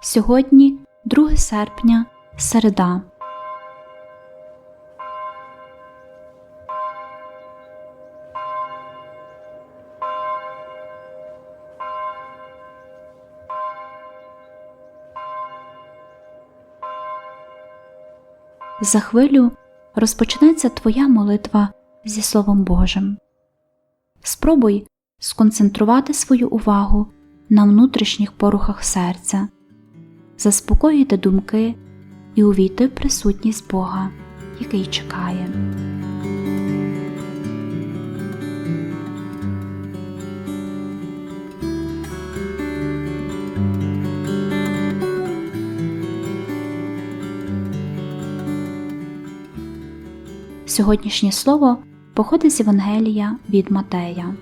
Сьогодні 2 серпня, середа. За хвилю розпочнеться твоя молитва зі Словом Божим. Спробуй сконцентрувати свою увагу на внутрішніх порухах серця, заспокоїти думки і увійти в присутність Бога, який чекає. Сьогоднішнє слово походить з Євангелія від Матея.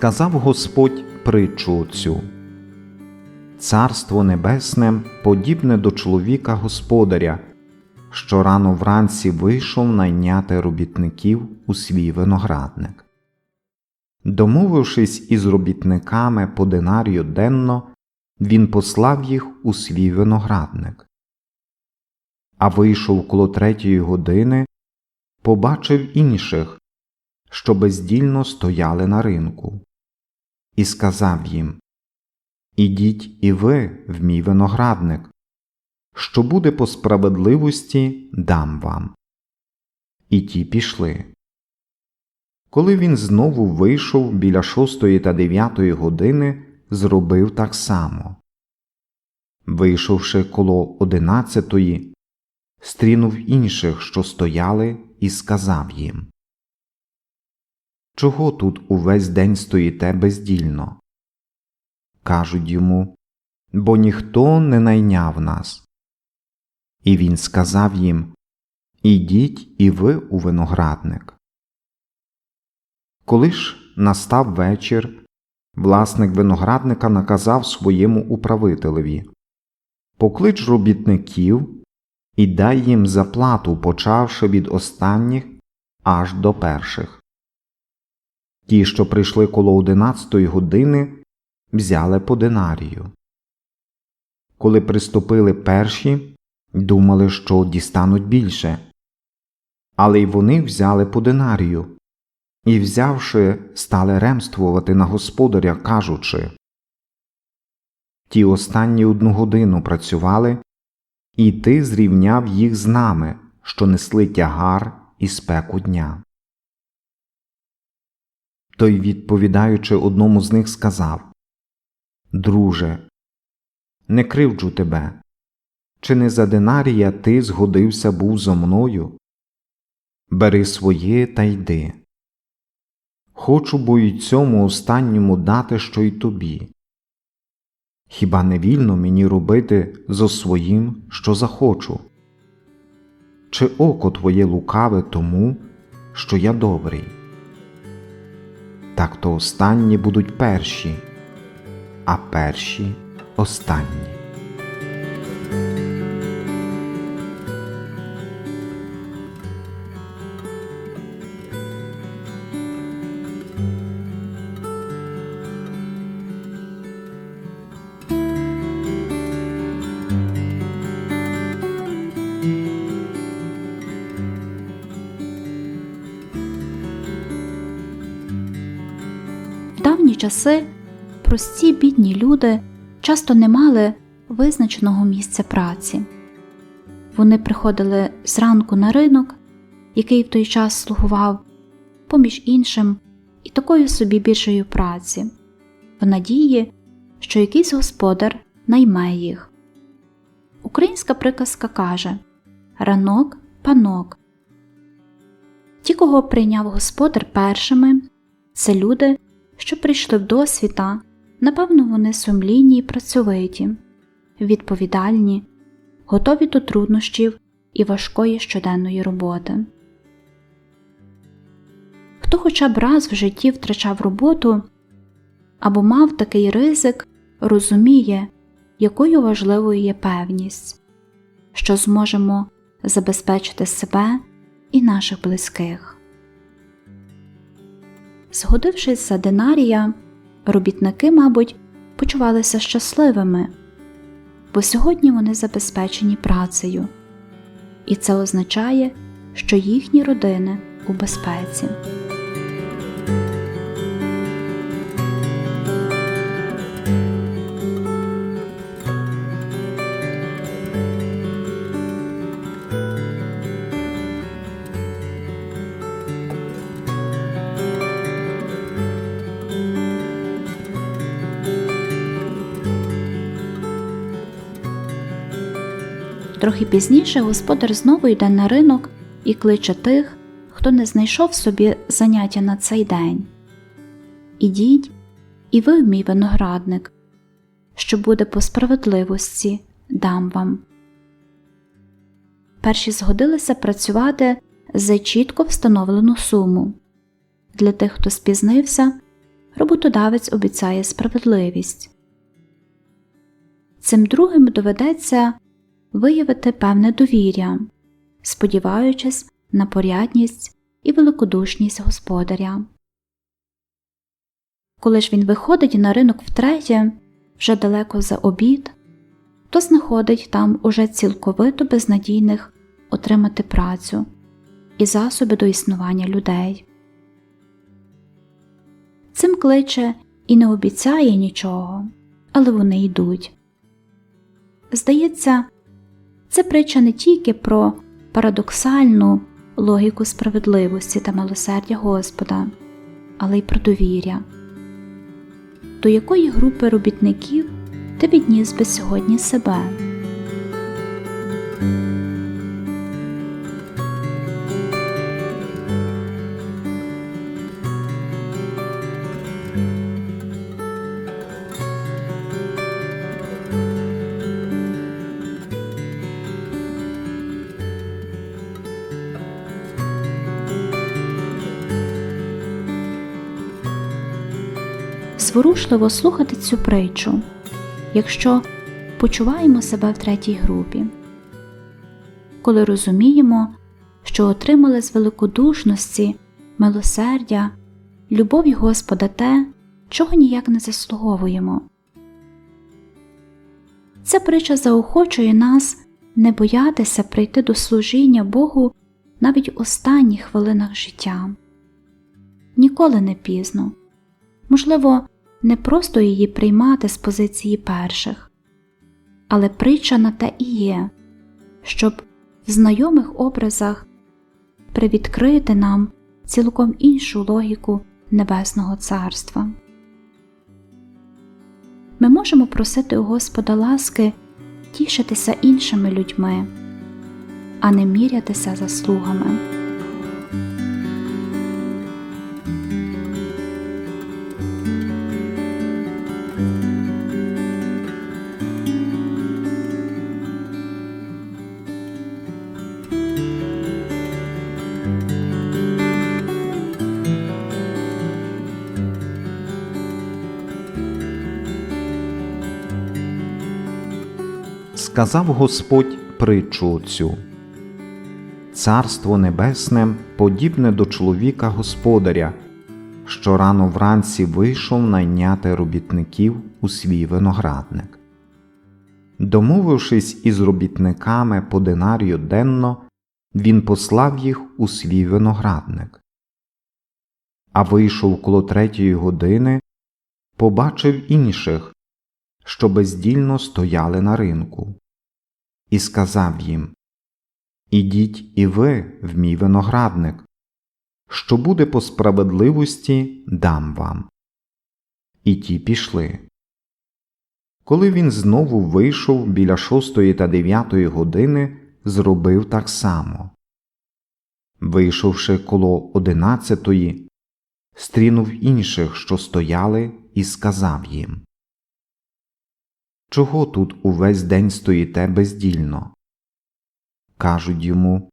Сказав Господь притчу цю. Царство небесне подібне до чоловіка господаря, що рано вранці вийшов найняти робітників у свій виноградник. Домовившись із робітниками по динарію денно, він послав їх у свій виноградник. А вийшов коло третьої години, побачив інших, що бездільно стояли на ринку, і сказав їм Ідіть і ви в мій виноградник, що буде по справедливості, дам вам. І ті пішли. Коли він знову вийшов біля шостої та дев'ятої години, зробив так само. Вийшовши коло одинадцятої, стрінув інших, що стояли, і сказав їм Чого тут увесь день стоїте бездільно? Кажуть йому, бо ніхто не найняв нас. І він сказав їм Ідіть і ви у виноградник. Коли ж настав вечір, власник виноградника наказав своєму управителеві Поклич робітників і дай їм заплату, почавши від останніх аж до перших. Ті, що прийшли коло одинадцятої години, взяли по динарію. Коли приступили перші, думали, що дістануть більше. Але й вони взяли по динарію і, взявши, стали ремствувати на господаря, кажучи Ті останні одну годину працювали, і ти зрівняв їх з нами, що несли тягар і спеку дня. Той, відповідаючи одному з них, сказав Друже, не кривджу тебе. Чи не за динарія ти згодився був зо мною? Бери своє та йди. Хочу бо й цьому останньому дати що й тобі. Хіба не вільно мені робити зо своїм, що захочу? Чи око твоє лукаве тому, що я добрий? Так то останні будуть перші, а перші останні. В давні часи прості бідні люди часто не мали визначеного місця праці. Вони приходили зранку на ринок, який в той час слугував, поміж іншим і такою собі більшою праці, в надії, що якийсь господар найме їх. Українська приказка каже Ранок панок. Ті, кого прийняв господар першими, це люди, що прийшли в досвіта, напевно, вони сумлінні й працьовиті, відповідальні, готові до труднощів і важкої щоденної роботи. Хто хоча б раз в житті втрачав роботу або мав такий ризик, розуміє, якою важливою є певність, що зможемо забезпечити себе і наших близьких. Згодившись за динарія, робітники, мабуть, почувалися щасливими, бо сьогодні вони забезпечені працею, і це означає, що їхні родини у безпеці. Трохи пізніше господар знову йде на ринок і кличе тих, хто не знайшов собі заняття на цей день. Ідіть, і ви мій виноградник, що буде по справедливості, дам вам. Перші згодилися працювати за чітко встановлену суму. Для тих, хто спізнився, роботодавець обіцяє справедливість. Цим другим доведеться виявити певне довір'я, сподіваючись на порядність і великодушність господаря. Коли ж він виходить на ринок втретє, вже далеко за обід, то знаходить там уже цілковито безнадійних отримати працю і засоби до існування людей. Цим кличе і не обіцяє нічого, але вони йдуть. Здається, це притча не тільки про парадоксальну логіку справедливості та милосердя Господа, але й про довір'я. До якої групи робітників ти відніс би сьогодні себе? Зворушливо слухати цю притчу, якщо почуваємо себе в третій групі, коли розуміємо, що отримали з великодушності, милосердя, любові Господа те, чого ніяк не заслуговуємо. Ця притча заохочує нас не боятися прийти до служіння Богу навіть в останніх хвилинах життя. Ніколи не пізно. Можливо, не просто її приймати з позиції перших, але притча на те і є, щоб в знайомих образах привідкрити нам цілком іншу логіку Небесного Царства. Ми можемо просити у Господа ласки тішитися іншими людьми, а не мірятися заслугами. Сказав Господь притчу цю. Царство Небесне подібне до чоловіка господаря, що рано вранці вийшов найняти робітників у свій виноградник. Домовившись із робітниками по динарію денно, він послав їх у свій виноградник. А вийшов коло третьої години, побачив інших, що бездільно стояли на ринку, і сказав їм Ідіть і ви в мій виноградник, що буде по справедливості, дам вам. І ті пішли. Коли він знову вийшов біля шостої та дев'ятої години, зробив так само. Вийшовши коло одинадцятої, стрінув інших, що стояли, і сказав їм Чого тут увесь день стоїте бездільно? Кажуть йому,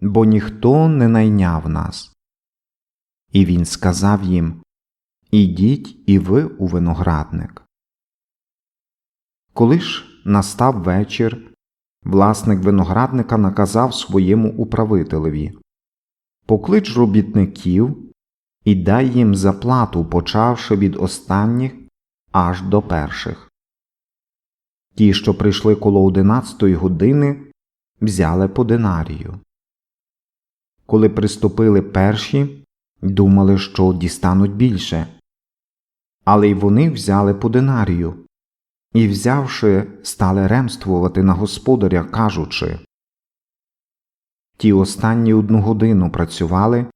бо ніхто не найняв нас. І він сказав їм Ідіть і ви у виноградник. Коли ж настав вечір, власник виноградника наказав своєму управителеві Поклич робітників і дай їм заплату, почавши від останніх аж до перших. Ті, що прийшли коло одинадцятої години, взяли по динарію. Коли приступили перші, думали, що дістануть більше. Але й вони взяли по динарію і, взявши, стали ремствувати на господаря, кажучи Ті останні одну годину працювали,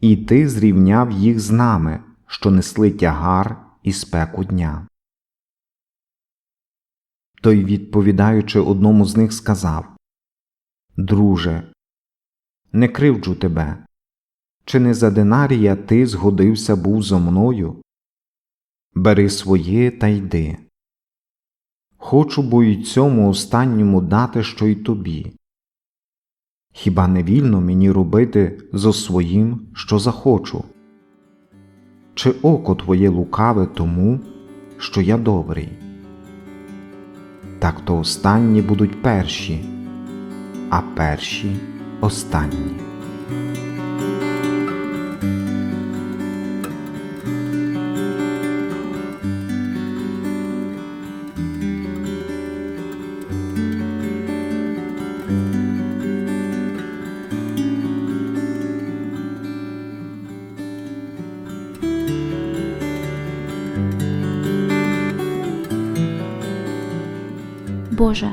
і ти зрівняв їх з нами, що несли тягар і спеку дня. Той, відповідаючи одному з них, сказав Друже, не кривджу тебе. Чи не за динарія ти згодився був зо мною? Бери своє та йди. Хочу бо й цьому останньому дати, що й тобі. Хіба не вільно мені робити зо своїм, що захочу? Чи око твоє лукаве тому, що я добрий? Так то останні будуть перші, а перші останні. Боже,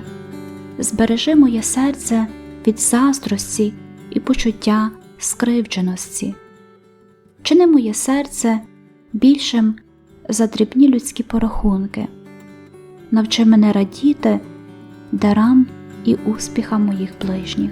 збережи моє серце від заздрості і почуття скривдженості. Чини моє серце більшим за дрібні людські порахунки. Навчи мене радіти дарам і успіхам моїх ближніх.